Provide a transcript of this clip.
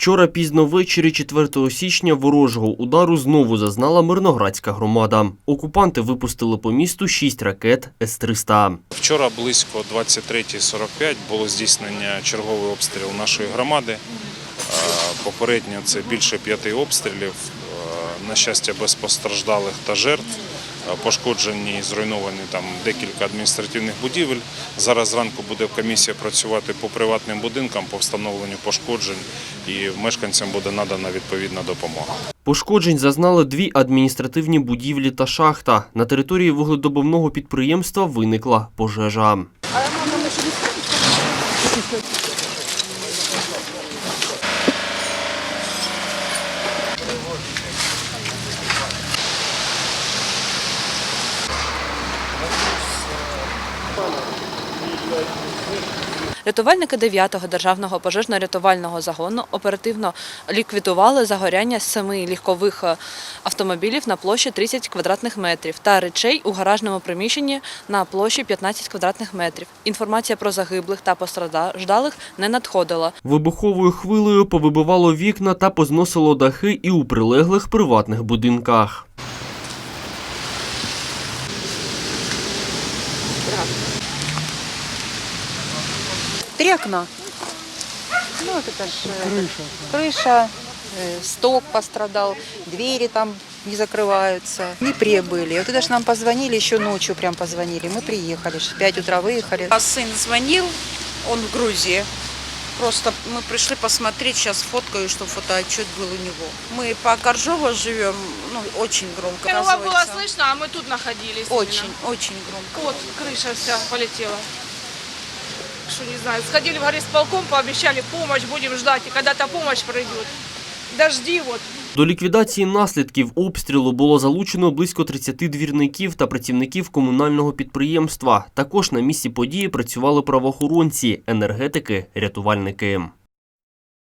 Вчора пізно ввечері 4 січня ворожого удару знову зазнала Мирноградська громада. Окупанти випустили по місту 6 ракет С-300. Вчора близько 23.45 було здійснення черговий обстріл нашої громади. Попередньо це більше п'яти обстрілів. На щастя, без постраждалих та жертв. Е, Пошкоджені зруйновані там декілька адміністративних будівель. Зараз зранку буде комісія працювати по приватним будинкам по встановленню пошкоджень і мешканцям буде надана відповідна допомога. Пошкоджень зазнали дві адміністративні будівлі та шахта. На території вугледобувного підприємства виникла пожежа. Рятувальники 9-го державного пожежно-рятувального загону оперативно ліквідували загоряння семи легкових е, автомобілів на площі 30 квадратних метрів та речей у гаражному приміщенні на площі 15 квадратних метрів. Інформація про загиблих та постраждалих не надходила. Вибуховою хвилею повибивало вікна та позносило дахи і у прилеглих приватних будинках. Три окна. Ну, вот это ж э, крыша, э, сток пострадал, двери там не закрываются. Не прибыли. Вот это ж нам позвонили, еще ночью прям позвонили. Мы приехали, в 5 утра выехали. А сын звонил, он в Грузии. Просто мы пришли посмотреть, сейчас фоткаю, что фотоотчет был у него. Мы по Коржово живем, ну, очень громко. Первого было слышно, а мы тут находились. Очень, именно. очень громко. Вот, крыша вся полетела. Что не знаю, сходили в горисполком, пообещали помощь, будем ждать, и когда-то помощь придет. Дожди вот. До ліквідації наслідків обстрілу було залучено близько 30 двірників та працівників комунального підприємства. Також на місці події працювали правоохоронці, енергетики, рятувальники.